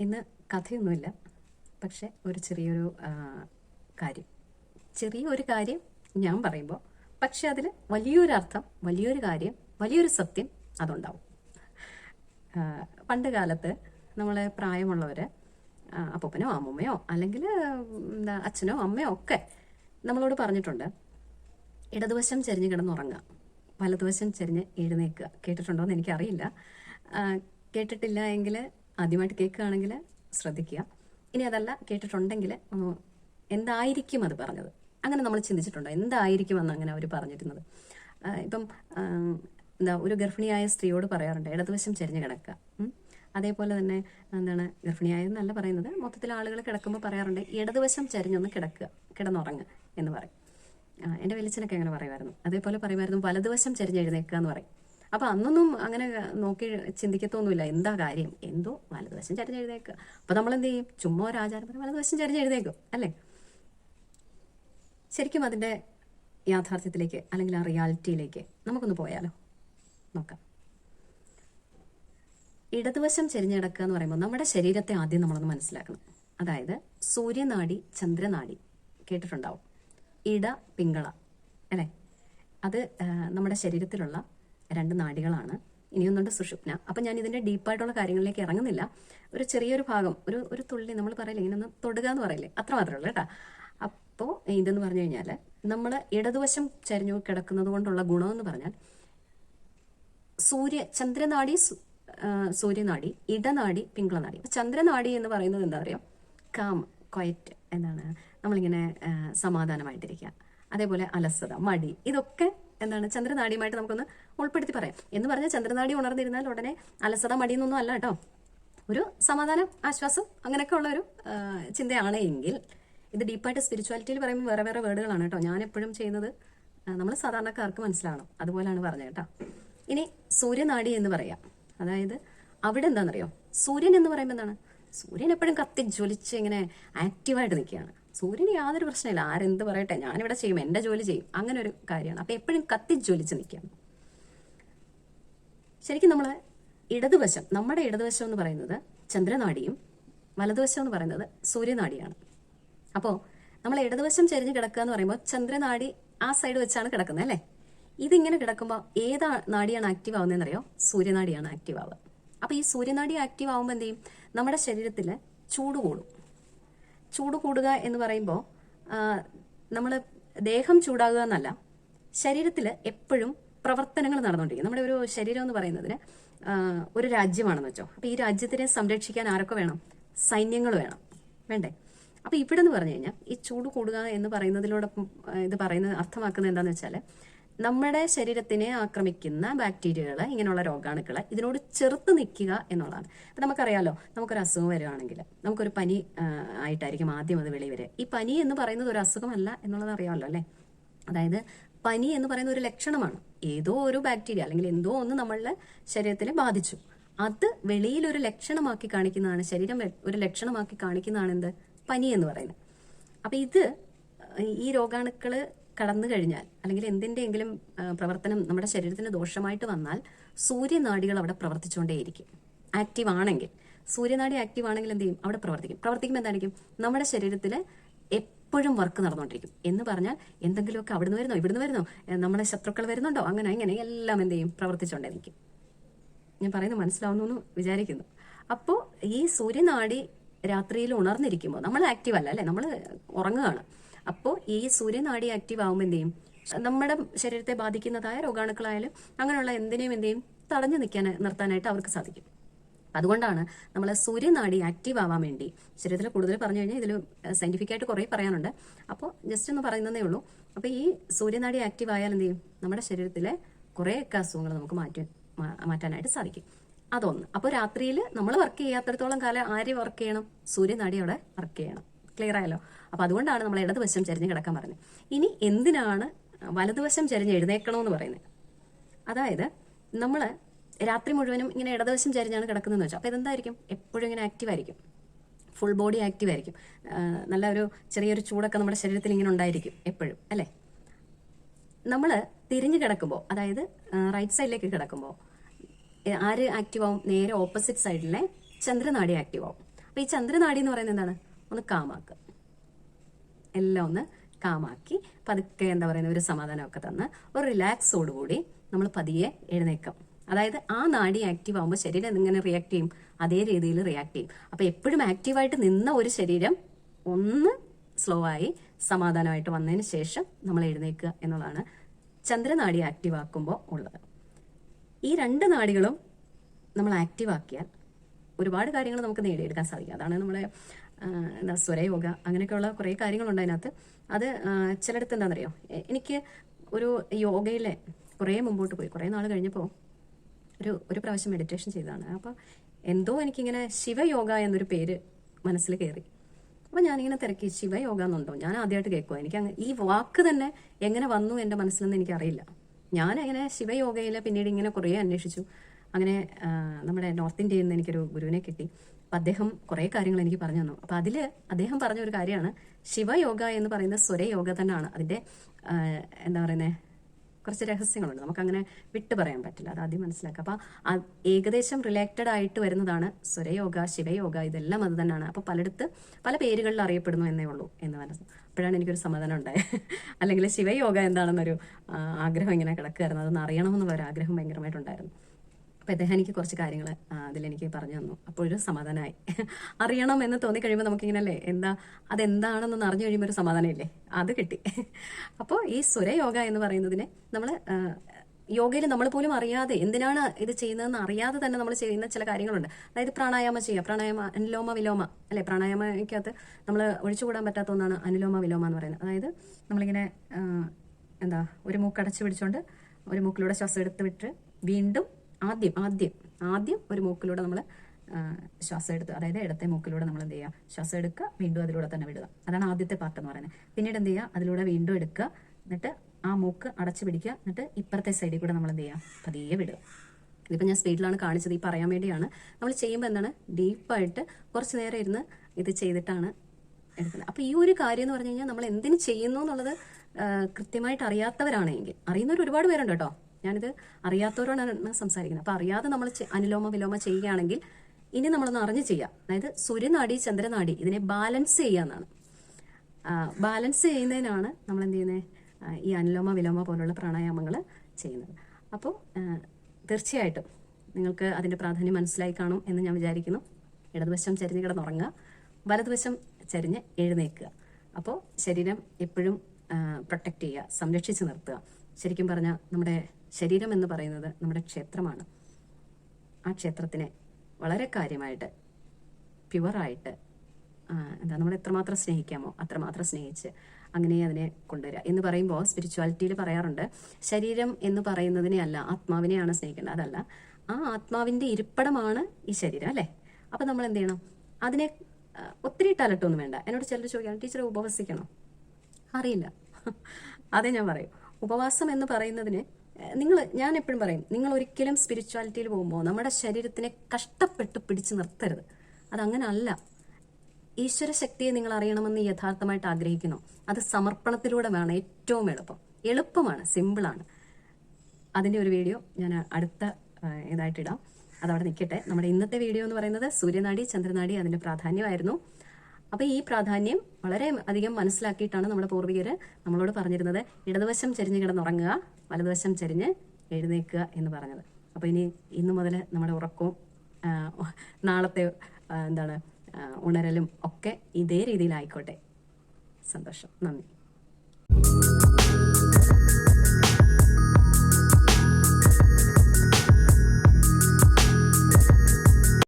ഇന്ന് കഥയൊന്നുമില്ല. പക്ഷെ ഒരു ചെറിയൊരു കാര്യം. ചെറിയൊരു കാര്യം ഞാൻ പറയുമ്പോൾ പക്ഷെ അതിൽ വലിയൊരു അർത്ഥം വലിയൊരു കാര്യം വലിയൊരു സത്യം അതുണ്ടാവും. പണ്ട് കാലത്ത് നമ്മളെ പ്രായമുള്ളവർ അപ്പൂപ്പനോ അമ്മമ്മയോ അല്ലെങ്കിൽ എന്താ അച്ഛനോ അമ്മയോ ഒക്കെ നമ്മളോട് പറഞ്ഞിട്ടുണ്ട് ഇടതുവശം ചെരിഞ്ഞ് കിടന്നുറങ്ങുക വലതുവശം ചെരിഞ്ഞ് എഴുന്നേൽക്കുക കേട്ടിട്ടുണ്ടോ എന്ന് എനിക്കറിയില്ല കേട്ടിട്ടില്ല എങ്കിൽ ആദ്യമായിട്ട് കേൾക്കുകയാണെങ്കിൽ ശ്രദ്ധിക്കുക. ഇനി അതല്ല കേട്ടിട്ടുണ്ടെങ്കിൽ എന്തായിരിക്കും അത് പറഞ്ഞത്? അങ്ങനെ നമ്മൾ ചിന്തിച്ചിട്ടുണ്ടോ? എന്തായിരിക്കും എന്ന് അങ്ങനെ അവർ പറഞ്ഞിരുന്നത്? ഇപ്പം എന്താ ഒരു ഗർഭിണിയായ സ്ത്രീയോട് പറയാറുണ്ട് ഇടതുവശം ചെരിഞ്ഞ് കിടക്കുക. അതേപോലെ തന്നെ എന്താണ് ഗർഭിണിയായെന്നല്ല പറയുന്നത് മൊത്തത്തിൽ ആളുകൾ കിടക്കുമ്പോൾ പറയാറുണ്ട് ഇടതുവശം ചരിഞ്ഞൊന്ന് കിടക്കുക കിടന്നുറങ്ങുക എന്ന് പറയും. എന്റെ വലിച്ചനൊക്കെ അങ്ങനെ പറയുമായിരുന്നു. അതേപോലെ പറയുമായിരുന്നു വലതുവശം ചരിഞ്ഞ് എഴുന്നേക്കുക എന്ന് പറയും. അപ്പോൾ അന്നൊന്നും അങ്ങനെ നോക്കി ചിന്തിക്കത്തൊന്നുമില്ല. എന്താ കാര്യം? എന്തോ വലതുവശം ചരിഞ്ഞെഴുതേക്ക് അപ്പൊ നമ്മൾ എന്ത് ചെയ്യും ചുമ്മാ ഒരു ആചാരം പറയും വലതുവശം ചരിഞ്ഞെഴുതേക്കും അല്ലേ? ശരിക്കും അതിന്റെ യാഥാർത്ഥ്യത്തിലേക്ക് അല്ലെങ്കിൽ ആ റിയാലിറ്റിയിലേക്ക് നമുക്കൊന്ന് പോയാലോ? നോക്കാം. ഇടതുവശം ചെരിഞ്ഞിടക്കുക എന്ന് പറയുമ്പോൾ നമ്മുടെ ശരീരത്തെ ആദ്യം നമ്മളൊന്ന് മനസ്സിലാക്കണം. അതായത് സൂര്യനാടി ചന്ദ്രനാടി കേട്ടിട്ടുണ്ടാവും. ഇട പിങ്കള അല്ലേ? അത് നമ്മുടെ ശരീരത്തിലുള്ള രണ്ട് നാടികളാണ്. ഇനിയൊന്നുണ്ട് സുഷുപ്ന. അപ്പം ഞാൻ ഇതിന്റെ ഡീപ്പായിട്ടുള്ള കാര്യങ്ങളിലേക്ക് ഇറങ്ങുന്നില്ല. ഒരു ചെറിയൊരു ഭാഗം ഒരു ഒരു തുള്ളി നമ്മൾ പറയില്ല ഇങ്ങനെ ഒന്ന് തൊടുക എന്ന് പറയില്ലേ അത്ര മാത്രമേ ഉള്ളൂ കേട്ടോ. അപ്പോൾ ഇതെന്ന് പറഞ്ഞു കഴിഞ്ഞാൽ നമ്മൾ ഇടതുവശം ചരിഞ്ഞു കിടക്കുന്നത് കൊണ്ടുള്ള ഗുണമെന്ന് പറഞ്ഞാൽ സൂര്യ ചന്ദ്രനാടി സൂര്യനാടി ഇടനാടി പിങ്കളനാടി. അപ്പം ചന്ദ്രനാടി എന്ന് പറയുന്നത് എന്താ പറയുക കാം ക്വയറ്റ് എന്താണ് നമ്മളിങ്ങനെ സമാധാനമായിട്ടിരിക്കുക. അതേപോലെ അലസത മടി ഇതൊക്കെ എന്താണ് ചന്ദ്രനാടിയുമായിട്ട് നമുക്കൊന്ന് ഉൾപ്പെടുത്തി പറയാം. എന്ന് പറഞ്ഞാൽ ചന്ദ്രനാടി ഉണർന്നിരുന്നാൽ ഉടനെ അലസത മടിയെന്നൊന്നും അല്ല കേട്ടോ. ഒരു സമാധാനം ആശ്വാസം അങ്ങനെയൊക്കെ ഉള്ള ഒരു ചിന്തയാണ് എങ്കിൽ ഇത് ഡീപ്പായിട്ട് സ്പിരിച്വാലിറ്റിയിൽ പറയുമ്പോൾ വേറെ വേറെ വേർഡുകളാണ് കേട്ടോ. ഞാൻ എപ്പോഴും ചെയ്യുന്നത് നമ്മൾ സാധാരണക്കാർക്ക് മനസ്സിലാവണം. അതുപോലെയാണ് പറഞ്ഞത് കേട്ടോ. ഇനി സൂര്യനാടി എന്ന് പറയാം. അതായത് അവിടെ എന്താണെന്നറിയോ? സൂര്യൻ എന്ന് പറയുമ്പോൾ എന്താണ്? സൂര്യൻ എപ്പോഴും കത്തി ജ്വലിച്ച് ഇങ്ങനെ ആക്റ്റീവായിട്ട് നിൽക്കുകയാണ്. സൂര്യന് യാതൊരു പ്രശ്നമില്ല. ആരെന്ത് പറയട്ടെ ഞാനിവിടെ ചെയ്യും എന്റെ ജോലി ചെയ്യും. അങ്ങനെ ഒരു കാര്യമാണ്. അപ്പോൾ എപ്പോഴും കത്തി ജ്വലിച്ച് നിൽക്കുകയാണ് ശരിക്കും നമ്മൾ ഇടതുവശം നമ്മുടെ ഇടതുവശം എന്ന് പറയുന്നത് ചന്ദ്രനാടിയും വലതുവശം എന്ന് പറയുന്നത് സൂര്യനാടിയാണ്. അപ്പോൾ നമ്മൾ ഇടതുവശം ചെരിഞ്ഞ് കിടക്കുക എന്ന് പറയുമ്പോൾ ചന്ദ്രനാടി ആ സൈഡ് വെച്ചാണ് കിടക്കുന്നത് അല്ലേ? ഇതിങ്ങനെ കിടക്കുമ്പോൾ ഏതാ നാടിയാണ് ആക്റ്റീവ് ആവുന്നതെന്നറിയോ സൂര്യനാടിയാണ് ആക്റ്റീവ് ആവുക. അപ്പോൾ ഈ സൂര്യനാടി ആക്റ്റീവ് ആവുമ്പോൾ എന്ത് ചെയ്യും? നമ്മുടെ ശരീരത്തിൽ ചൂട് കൂടും. ചൂട് കൂടുക എന്ന് പറയുമ്പോൾ നമ്മൾ ദേഹം ചൂടാകുക എന്നല്ല ശരീരത്തിൽ എപ്പോഴും പ്രവർത്തനങ്ങൾ നടന്നുകൊണ്ടിരിക്കും. നമ്മുടെ ഒരു ശരീരം എന്ന് പറയുന്നതിന് ഒരു രാജ്യമാണെന്ന് വെച്ചോ. അപ്പോൾ ഈ രാജ്യത്തിനെ സംരക്ഷിക്കാൻ ആരൊക്കെ വേണം? സൈന്യങ്ങൾ വേണം. വേണ്ടേ? അപ്പോൾ ഇവിടെ എന്ന് പറഞ്ഞു കഴിഞ്ഞാൽ ഈ ചൂട് കൂടുക എന്ന് പറയുന്നതിലൂടെ ഇത് പറയുന്നത് അർത്ഥമാക്കുന്നത് എന്താണെന്ന് വെച്ചാൽ നമ്മുടെ ശരീരത്തിനെ ആക്രമിക്കുന്ന ബാക്ടീരിയകൾ ഇങ്ങനെയുള്ള രോഗാണുക്കൾ ഇതിനോട് ചെറുത്ത് നിൽക്കുക എന്നുള്ളതാണ്. അപ്പം നമുക്കറിയാലോ നമുക്കൊരു അസുഖം വരികയാണെങ്കിൽ നമുക്കൊരു പനി ആയിട്ടായിരിക്കും ആദ്യം അത് വെളി വരിക. ഈ പനി എന്ന് പറയുന്നത് ഒരു അസുഖമല്ല എന്നുള്ളത് അറിയാമല്ലോ അല്ലേ? അതായത് പനി എന്ന് പറയുന്ന ഒരു ലക്ഷണമാണ്. ഏതോ ഒരു ബാക്ടീരിയ അല്ലെങ്കിൽ എന്തോ ഒന്ന് നമ്മളുടെ ശരീരത്തിനെ ബാധിച്ചു. അത് വെളിയിൽ ഒരു ലക്ഷണമാക്കി കാണിക്കുന്നതാണ് ശരീരം ഒരു ലക്ഷണമാക്കി കാണിക്കുന്നതാണ് എന്ത് പനി എന്ന് പറയുന്നത്. അപ്പം ഇത് ഈ രോഗാണുക്കൾ കടന്നു കഴിഞ്ഞാൽ അല്ലെങ്കിൽ എന്തിന്റെയെങ്കിലും പ്രവർത്തനം നമ്മുടെ ശരീരത്തിന് ദോഷമായിട്ട് വന്നാൽ സൂര്യനാടികൾ അവിടെ പ്രവർത്തിച്ചുകൊണ്ടേയിരിക്കും. ആക്റ്റീവ് ആണെങ്കിൽ സൂര്യനാടി ആക്റ്റീവ് ആണെങ്കിൽ എന്ത് ചെയ്യും? അവിടെ പ്രവർത്തിക്കും. പ്രവർത്തിക്കുമ്പോൾ എന്തായിരിക്കും? നമ്മുടെ ശരീരത്തിൽ എപ്പോഴും വർക്ക് നടന്നുകൊണ്ടിരിക്കും. എന്ന് പറഞ്ഞാൽ എന്തെങ്കിലുമൊക്കെ അവിടുന്ന് വരുന്നോ ഇവിടുന്ന് വരുന്നോ നമ്മുടെ ശത്രുക്കൾ വരുന്നുണ്ടോ അങ്ങനെ ഇങ്ങനെ എല്ലാം എന്ത് ചെയ്യും? പ്രവർത്തിച്ചുകൊണ്ടേ നിൽക്കും ഞാൻ പറയുന്നത് മനസ്സിലാവുന്നു എന്ന് വിചാരിക്കുന്നു. അപ്പോൾ ഈ സൂര്യനാടി രാത്രിയിൽ ഉണർന്നിരിക്കുമ്പോൾ നമ്മൾ ആക്റ്റീവ് അല്ല അല്ലേ? നമ്മൾ ഉറങ്ങുകയാണ്. അപ്പോൾ ഈ സൂര്യനാടി ആക്റ്റീവ് ആകുമ്പോൾ എന്ത് നമ്മുടെ ശരീരത്തെ ബാധിക്കുന്നതായ രോഗാണുക്കളായാലും അങ്ങനെയുള്ള എന്തിനേയും എന്തെയും തടഞ്ഞു നിൽക്കാൻ നിർത്താനായിട്ട് അവർക്ക് സാധിക്കും. അതുകൊണ്ടാണ് നമ്മൾ സൂര്യനാടി ആക്റ്റീവ് ആവാൻ വേണ്ടി. ശരീരത്തിൽ കൂടുതൽ പറഞ്ഞു കഴിഞ്ഞാൽ ഇതിൽ സയന്റിഫിക് ആയിട്ട് കുറേ പറയാനുണ്ട്. അപ്പോൾ ജസ്റ്റ് ഒന്ന് പറയുന്നതേ ഉള്ളൂ. അപ്പോൾ ഈ സൂര്യനാടി ആക്റ്റീവ് ആയാൽ എന്ത് ചെയ്യും? നമ്മുടെ ശരീരത്തിലെ കുറേയൊക്കെ അസുഖങ്ങൾ നമുക്ക് മാറ്റി മാറ്റാനായിട്ട് സാധിക്കും. അതൊന്ന്. അപ്പോൾ രാത്രിയിൽ നമ്മൾ വർക്ക് ചെയ്യാത്തടത്തോളം കാലം ആര് വർക്ക് ചെയ്യണം? സൂര്യനാടി അവിടെ വർക്ക് ചെയ്യണം. ക്ലിയർ ആയല്ലോ അപ്പോൾ അതുകൊണ്ടാണ് നമ്മൾ ഇടതുവശം ചരിഞ്ഞ് കിടക്കാൻ പറഞ്ഞത്. ഇനി എന്തിനാണ് വലതുവശം ചരിഞ്ഞ് എഴുന്നേക്കണമെന്ന് പറയുന്നത്? അതായത് നമ്മൾ രാത്രി മുഴുവനും ഇങ്ങനെ ഇടതുവശം ചരിഞ്ഞാണ് കിടക്കുന്നതെന്ന് വെച്ചാൽ അപ്പോൾ ഇതെന്തായിരിക്കും? എപ്പോഴും ഇങ്ങനെ ആക്റ്റീവ് ആയിരിക്കും. ഫുൾ ബോഡി ആക്റ്റീവ് ആയിരിക്കും. നല്ല ഒരു ചെറിയൊരു ചൂടൊക്കെ നമ്മുടെ ശരീരത്തിൽ ഇങ്ങനെ ഉണ്ടായിരിക്കും എപ്പോഴും അല്ലേ? നമ്മൾ തിരിഞ്ഞു കിടക്കുമ്പോൾ അതായത് റൈറ്റ് സൈഡിലേക്ക് കിടക്കുമ്പോൾ ആര് ആക്റ്റീവ് ആവും? നേരെ ഓപ്പോസിറ്റ് സൈഡിലെ ചന്ദ്രനാടി ആക്റ്റീവ് ആവും. അപ്പൊ ഈ ചന്ദ്രനാടി എന്ന് പറയുന്നത് എന്താണ്? ഒന്ന് കാമാക്കുക എല്ലാം ഒന്ന് കാമാക്കി. പതുക്കെ എന്താ പറയുന്ന ഒരു സമാധാനമൊക്കെ തന്ന് ഒരു റിലാക്സോടുകൂടി നമ്മൾ പതിയെ എഴുന്നേക്കാം അതായത് ആ നാഡി ആക്റ്റീവ് ആകുമ്പോൾ ശരീരം എങ്ങനെ റിയാക്ട് ചെയ്യും. അതേ രീതിയിൽ റിയാക്ട് ചെയ്യും. അപ്പൊ എപ്പോഴും ആക്റ്റീവായിട്ട് നിന്ന ഒരു ശരീരം ഒന്ന് സ്ലോ ആയി സമാധാനമായിട്ട് വന്നതിന് ശേഷം നമ്മൾ എഴുന്നേക്കുക എന്നുള്ളതാണ് ചന്ദ്രനാഡി ആക്റ്റീവ് ആക്കുമ്പോൾ ഉള്ളത്. ഈ രണ്ട് നാഡികളും നമ്മൾ ആക്റ്റീവ് ആക്കിയാൽ ഒരുപാട് കാര്യങ്ങൾ നമുക്ക് നേടിയെടുക്കാൻ സാധിക്കും. അതാണ് നമ്മുടെ ആ, എന്താ സ്വരയോഗ അങ്ങനെയൊക്കെയുള്ള കുറേ കാര്യങ്ങളുണ്ട് അതിനകത്ത്. അത് ചിലടത്ത് എന്താണെന്നറിയോ? എനിക്ക് ഒരു യോഗയിലെ കുറേ മുമ്പോട്ട് പോയി കുറേ നാൾ കഴിഞ്ഞപ്പോൾ ഒരു ഒരു പ്രാവശ്യം മെഡിറ്റേഷൻ ചെയ്തതാണ്. അപ്പോൾ എന്തോ എനിക്കിങ്ങനെ ശിവയോഗ എന്നൊരു പേര് മനസ്സിൽ കയറി അപ്പോൾ ഞാനിങ്ങനെ തിരക്കി ശിവയോഗ എന്നുണ്ടോ? ഞാൻ ആദ്യമായിട്ട് കേൾക്കുക എനിക്ക് അങ്ങ് ഈ വാക്ക് തന്നെ എങ്ങനെ വന്നു എന്റെ മനസ്സിലെന്ന് എനിക്കറിയില്ല. ഞാൻ അങ്ങനെ ശിവയോഗയിൽ പിന്നീട് ഇങ്ങനെ കുറേ അന്വേഷിച്ചു. അങ്ങനെ നമ്മുടെ നോർത്ത് ഇന്ത്യയിൽ നിന്ന് എനിക്കൊരു ഗുരുവിനെ കിട്ടി. അപ്പം അദ്ദേഹം കുറേ കാര്യങ്ങൾ എനിക്ക് പറഞ്ഞു തന്നു. അപ്പം അതിൽ അദ്ദേഹം പറഞ്ഞ ഒരു കാര്യമാണ് ശിവയോഗ എന്ന് പറയുന്ന സ്വരയോഗ തന്നെയാണ്. അതിന്റെ എന്താ പറയുന്നത് കുറച്ച് രഹസ്യങ്ങളുണ്ട്. നമുക്കങ്ങനെ വിട്ടു പറയാൻ പറ്റില്ല. അത് ആദ്യം മനസ്സിലാക്കുക അപ്പോൾ ഏകദേശം റിലേറ്റഡ് ആയിട്ട് വരുന്നതാണ് സ്വരയോഗ ശിവയോഗ ഇതെല്ലാം അത് തന്നെയാണ്. അപ്പോൾ പലയിടത്ത് പല പേരുകളിൽ അറിയപ്പെടുന്നു എന്നേ ഉള്ളൂ എന്ന് മനസ്സിൽ അപ്പോഴാണ് എനിക്കൊരു സമാധാനം ഉണ്ടായത്. അല്ലെങ്കിൽ ശിവയോഗ എന്താണെന്നൊരു ആഗ്രഹം ഇങ്ങനെ കിടക്കുകയായിരുന്നു. അതൊന്ന് അറിയണമെന്നുള്ള ഒരു ആഗ്രഹം ഭയങ്കരമായിട്ടുണ്ടായിരുന്നു. അപ്പോൾ അദ്ദേഹം എനിക്ക് കുറച്ച് കാര്യങ്ങൾ അതിലെനിക്ക് പറഞ്ഞു തന്നു. അപ്പോഴൊരു സമാധാനമായി. അറിയണം എന്ന് തോന്നി കഴിയുമ്പോൾ അല്ലേ എന്താ അതെന്താണെന്ന് അറിഞ്ഞു കഴിയുമ്പോൾ ഒരു സമാധാനമില്ലേ? അത് കിട്ടി. അപ്പോൾ ഈ സുരയോഗ എന്ന് പറയുന്നതിനെ നമ്മൾ യോഗയിൽ നമ്മൾ പോലും അറിയാതെ എന്തിനാണ് ഇത് ചെയ്യുന്നതെന്ന് അറിയാതെ തന്നെ നമ്മൾ ചെയ്യുന്ന ചില കാര്യങ്ങളുണ്ട്. അതായത് പ്രാണായാമം ചെയ്യുക. പ്രാണായാമ അനുലോമ വിലോമ അല്ലെ? പ്രാണായാമയ്ക്കകത്ത് നമ്മൾ ഒഴിച്ചുകൂടാൻ പറ്റാത്ത ഒന്നാണ് അനുലോമ വിലോമ എന്ന് പറയുന്നത്. അതായത് നമ്മളിങ്ങനെ എന്താ ഒരു മൂക്ക് അടച്ചു പിടിച്ചുകൊണ്ട് ഒരു മൂക്കിലൂടെ ശ്വാസം എടുത്ത് വിട്ട് വീണ്ടും ആദ്യം ആദ്യം ആദ്യം ഒരു മൂക്കിലൂടെ നമ്മൾ ശ്വാസം എടുത്ത് അതായത് ഇടത്തെ മൂക്കിലൂടെ നമ്മൾ എന്ത് ചെയ്യുക? ശ്വാസം എടുക്കുക വീണ്ടും അതിലൂടെ തന്നെ വിടുക. അതാണ് ആദ്യത്തെ പാർട്ട് എന്ന് പറയുന്നത്. പിന്നീട് എന്ത് ചെയ്യുക? അതിലൂടെ വീണ്ടും എടുക്കുക. എന്നിട്ട് ആ മൂക്ക് അടച്ചു പിടിക്കുക. എന്നിട്ട് ഇപ്പുറത്തെ സൈഡിൽ കൂടെ നമ്മൾ എന്ത് ചെയ്യുക? പതിയെ വിടുക. ഇതിപ്പോൾ ഞാൻ സ്പീഡിലാണ് കാണിച്ചത്. ഈ പറയാൻ വേണ്ടിയാണ്. നമ്മൾ ചെയ്യുമ്പോൾ എന്താണ്? ഡീപ്പായിട്ട് കുറച്ച് നേരം ഇരുന്ന് ഇത് ചെയ്തിട്ടാണ് എടുക്കുന്നത്. അപ്പോൾ ഈ ഒരു കാര്യം എന്ന് പറഞ്ഞു കഴിഞ്ഞാൽ നമ്മൾ എന്തിനു ചെയ്യുന്നു എന്നുള്ളത് കൃത്യമായിട്ട് അറിയാത്തവരാണെങ്കിൽ അറിയുന്നവർ ഒരുപാട് പേരുണ്ട് കേട്ടോ. ഞാനിത് അറിയാത്തവരോടാണ് സംസാരിക്കുന്നത്. അപ്പോൾ അറിയാതെ നമ്മൾ അനുലോമ വിലോമ ചെയ്യുകയാണെങ്കിൽ ഇനി നമ്മളൊന്ന് അറിഞ്ഞ് ചെയ്യാം. അതായത് സൂര്യനാടി ചന്ദ്രനാടി ഇതിനെ ബാലൻസ് ചെയ്യാന്നാണ് ബാലൻസ് ചെയ്യുന്നതിനാണ് നമ്മൾ എന്ത് ചെയ്യുന്നത് ഈ അനുലോമ വിലോമ പോലുള്ള പ്രാണായാമങ്ങൾ ചെയ്യുന്നത്. അപ്പോൾ തീർച്ചയായിട്ടും നിങ്ങൾക്ക് അതിന്റെ പ്രാധാന്യം മനസ്സിലായി കാണും എന്ന് ഞാൻ വിചാരിക്കുന്നു. ഇടതുവശം ചരിഞ്ഞ് കിടന്നുറങ്ങുക. വലതുവശം ചരിഞ്ഞ് എഴുന്നേൽക്കുക. അപ്പോൾ ശരീരം എപ്പോഴും പ്രൊട്ടക്റ്റ് ചെയ്യുക സംരക്ഷിച്ച് നിർത്തുക. ശരിക്കും പറഞ്ഞാൽ നമ്മുടെ ശരീരം എന്ന് പറയുന്നത് നമ്മുടെ ക്ഷേത്രമാണ്. ആ ക്ഷേത്രത്തിനെ വളരെ കാര്യമായിട്ട് പ്യുവറായിട്ട് എന്താ നമ്മൾ എത്രമാത്രം സ്നേഹിക്കാമോ അത്രമാത്രം സ്നേഹിച്ച് അങ്ങനെ അതിനെ കൊണ്ടുവരിക എന്ന് പറയുമ്പോൾ സ്പിരിച്വാലിറ്റിയിൽ പറയാറുണ്ട് ശരീരം എന്ന് പറയുന്നതിനെ അല്ല ആത്മാവിനെയാണ് സ്നേഹിക്കേണ്ടത്. അതല്ല ആ ആത്മാവിന്റെ ഇരിപ്പിടമാണ് ഈ ശരീരം അല്ലേ? അപ്പം നമ്മൾ എന്ത് ചെയ്യണം? അതിനെ ഒത്തിരി ടലട്ടൊന്നും വേണ്ട. എന്നോട് ചിലർ ചോദിക്കണം ടീച്ചറെ ഉപവസിക്കണോ? അറിയില്ല. അതേ ഞാൻ പറയും. ഉപവാസം എന്ന് പറയുന്നതിന് നിങ്ങൾ ഞാൻ എപ്പോഴും പറയും നിങ്ങൾ ഒരിക്കലും സ്പിരിച്വാലിറ്റിയിൽ പോകുമ്പോൾ നമ്മുടെ ശരീരത്തിനെ കഷ്ടപ്പെട്ട് പിടിച്ചു നിർത്തരുത്. അതങ്ങനെ അല്ല ഈശ്വര ശക്തിയെ നിങ്ങൾ അറിയണമെന്ന് യഥാർത്ഥമായിട്ട് ആഗ്രഹിക്കുന്നു. അത് സമർപ്പണത്തിലൂടെ വേണം ഏറ്റവും എളുപ്പം. എളുപ്പമാണ് സിമ്പിളാണ് അതിന്റെ ഒരു വീഡിയോ ഞാൻ അടുത്ത ഇതായിട്ടിടാം അതവിടെ നിൽക്കട്ടെ. നമ്മുടെ ഇന്നത്തെ വീഡിയോ എന്ന് പറയുന്നത് സൂര്യനാടി ചന്ദ്രനാടി അതിന്റെ പ്രാധാന്യമായിരുന്നു. അപ്പോൾ ഈ പ്രാധാന്യം വളരെ അധികം മനസ്സിലാക്കിയിട്ടാണ് നമ്മുടെ പൂർവികർ നമ്മളോട് പറഞ്ഞിരുന്നത്. ഇടതുവശം ചെരിഞ്ഞ് കിടന്നുറങ്ങുക വലതുവശം ചെരിഞ്ഞ് എഴുന്നേൽക്കുക എന്ന് പറഞ്ഞത്. അപ്പോൾ ഇനി ഇന്നു മുതൽ നമ്മുടെ ഉറക്കവും നാളത്തെ എന്താണ് ഉണരലും ഒക്കെ ഇതേ രീതിയിലായിക്കോട്ടെ. സന്തോഷം. നന്ദി.